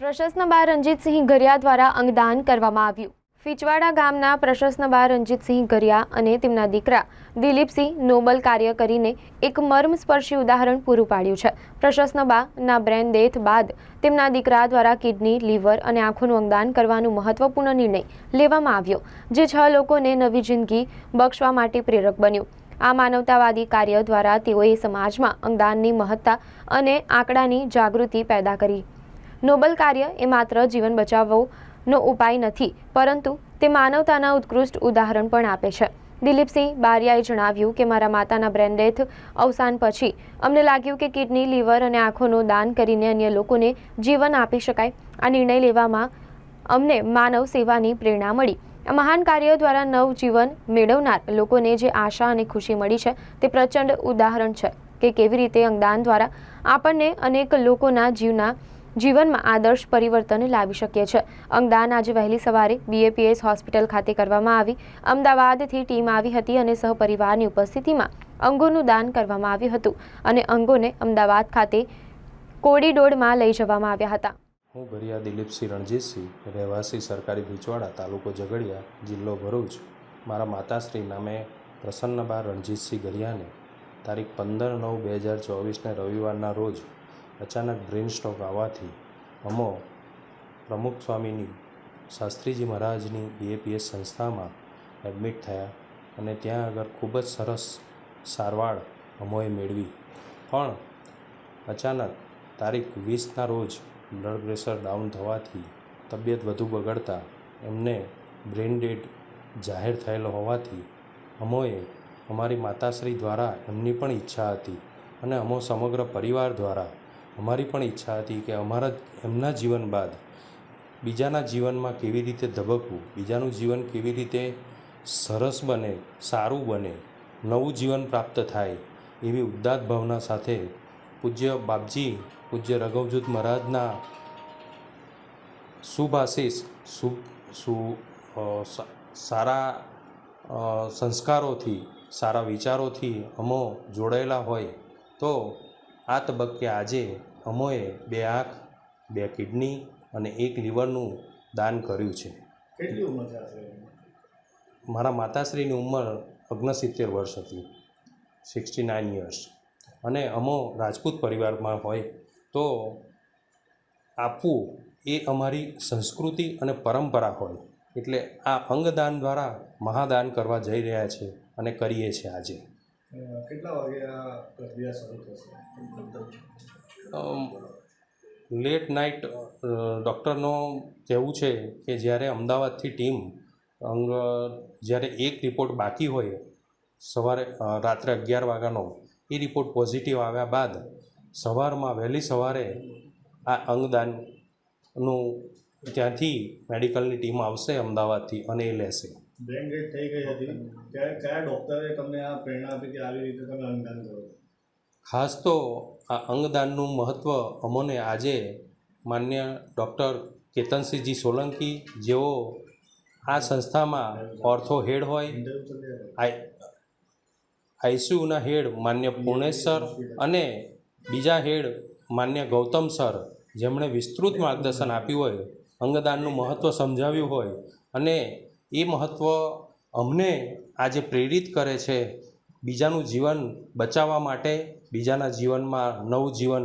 પ્રશસ્નબા રણજીતસિંહ ગરિયા દ્વારા અંગદાન કરવામાં આવ્યું. ફીચવાડા ગામના પ્રશસ્નબા રણજીતસિંહ ગરિયા અને તેમના દીકરા દિલીપસિંહ નોબલ કાર્ય કરીને એક મર્મસ્પર્શી ઉદાહરણ પૂરું પાડ્યું છે. પ્રશસ્નબાના બ્રેન ડેથ બાદ તેમના દીકરા દ્વારા કિડની, લીવર અને આંખોનું અંગદાન કરવાનો મહત્વપૂર્ણ નિર્ણય લેવામાં આવ્યો, જે છ લોકોને નવી જિંદગી બક્ષવા માટે પ્રેરક બન્યું. આ માનવતાવાદી કાર્ય દ્વારા તેઓએ સમાજમાં અંગદાનની મહત્તા અને આંકડાની જાગૃતિ પેદા કરી. નોબલ કાર્ય એ માત્ર જીવન બચાવવાનો ઉપાય નથી, પરંતુ તે માનવતાના ઉત્કૃષ્ટ ઉદાહરણ પણ આપે છે. દિલીપસિંહ બારિયાએ જણાવ્યું કે, મારા માતાના બ્રેન ડેથ અવસાન પછી અમને લાગ્યું કે કિડની, લીવર અને આંખોનું દાન કરીને અન્ય લોકોને જીવન આપી શકાય. આ નિર્ણય લેવામાં અમને માનવ સેવાની પ્રેરણા મળી. આ મહાન કાર્ય દ્વારા નવજીવન મેળવનાર લોકોને જે આશા અને ખુશી મળી છે, તે પ્રચંડ ઉદાહરણ છે કે કેવી રીતે અંગદાન દ્વારા આપણને અનેક લોકોના જીવના જીવનમાં આદર્શ પરિવર્તન લાવી શકીએ છીએ અંગદાન આજે વહેલી સવારે બીએપીએસ હોસ્પિટલ ખાતે કરવામાં આવી. અમદાવાદથી ટીમ આવી હતી અને સહપરિવારની ઉપસ્થિતિમાં અંગોનું દાન કરવામાં આવ્યું હતું અને અંગોને અમદાવાદ ખાતે કોડીડોડમાં લઈ જવામાં આવ્યા હતા. હું ગરિયા દિલીપસિંહ રણજીતસિંહ રહેવાસી સરકારી ભીચવાડા તાલુકો ઝઘડિયા, જિલ્લો ભરૂચ. મારા માતાશ્રી નામે પ્રસન્નબા રણજીતસિંહ ગરિયાને તારીખ પંદર નવ બે હજાર ચોવીસને રવિવારના રોજ અચાનક બ્રેન સ્ટ્રોક આવવાથી અમો પ્રમુખ સ્વામીની શાસ્ત્રીજી મહારાજની બીએપીએસ સંસ્થામાં એડમિટ થયા અને ત્યાં આગળ ખૂબ જ સરસ સારવાર અમોએ મેળવી. પણ અચાનક તારીખ વીસના રોજ બ્લડ પ્રેશર ડાઉન થવાથી તબિયત વધુ બગડતા એમને બ્રેઇન ડેડ જાહેર થયેલો હોવાથી અમોએ અમારી માતાશ્રી દ્વારા એમની પણ ઈચ્છા હતી અને અમો સમગ્ર પરિવાર દ્વારા અમારી પણ ઈચ્છા હતી કે અમારા એમના જીવન બાદ બીજાના જીવનમાં કેવી રીતે ધબકવું, બીજાનું જીવન કેવી રીતે સરસ બને, સારું બને, નવું જીવન પ્રાપ્ત થાય એવી ઉદ્દાત ભાવના સાથે પૂજ્ય બાપજી, પૂજ્ય રઘવજૂત મહારાજના શુભ આશીષ સુ સારા સંસ્કારોથી, સારા વિચારોથી અમો જોડાયેલા હોય તો આ તબક્કે આજે અમોએ બે આંખ બે કિડની અને એક લીવરનું દાન કર્યું છે. કેટલી ઉંમર છે મારા માતાશ્રીની ઉંમર ઓગણસિત્તેર વર્ષ હતી. Sixty nine years. અને અમો રાજપૂત પરિવારમાં હોય તો આપવું એ અમારી સંસ્કૃતિ અને પરંપરા હોય. એટલે આ અંગદાન દ્વારા મહાદાન કરવા જઈ રહ્યા છે અને કરીએ છીએ આજે. કેટલા વાગે આ પ્રક્રિયા શરૂ થશે? લેટ નાઇટ ડૉક્ટરનો કહેવું છે કે જ્યારે અમદાવાદથી ટીમ અંગ જ્યારે એક રિપોર્ટ બાકી હોય સવારે રાત્રે અગિયાર વાગ્યાનો એ રિપોર્ટ પોઝિટિવ આવ્યા બાદ સવારમાં વહેલી સવારે આ અંગદાનનું ત્યાંથી મેડિકલની ટીમ આવશે અમદાવાદથી અને એ લેશે. બ્રેન ડેડ થઈ ગઈ હતી. ત્યારે કયા ડૉક્ટરે તમને આ પ્રેરણા આપી કે આવી રીતે તમે અંગદાન કરો ખાસ તો આ અંગદાનનું મહત્ત્વ અમોને આજે માન્ય ડૉક્ટર કેતનસિંહજી સોલંકી જેઓ આ સંસ્થામાં ઓર્થો હેડ હોય આઈસીયુના હેડ માન્ય પૂર્ણેશ સર અને બીજા હેડ માન્ય ગૌતમ સર જેમણે વિસ્તૃત માર્ગદર્શન આપ્યું હોય અંગદાનનું મહત્ત્વ સમજાવ્યું હોય અને એ મહત્ત્વ અમને આજે પ્રેરિત કરે છે બીજાનું જીવન બચાવવા માટે, બીજાના જીવનમાં નવું જીવન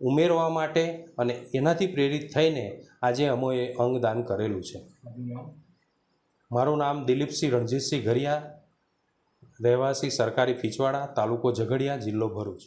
ઉમેરવા માટે અને એનાથી પ્રેરિત થઈને આજે અમોએ અંગદાન કરેલું છે. મારું નામ દિલીપસિંહ રણજીતસિંહ ઘરિયા, રહેવાસી સરકારી ફીચવાડા તાલુકો ઝઘડિયા, જિલ્લો ભરૂચ.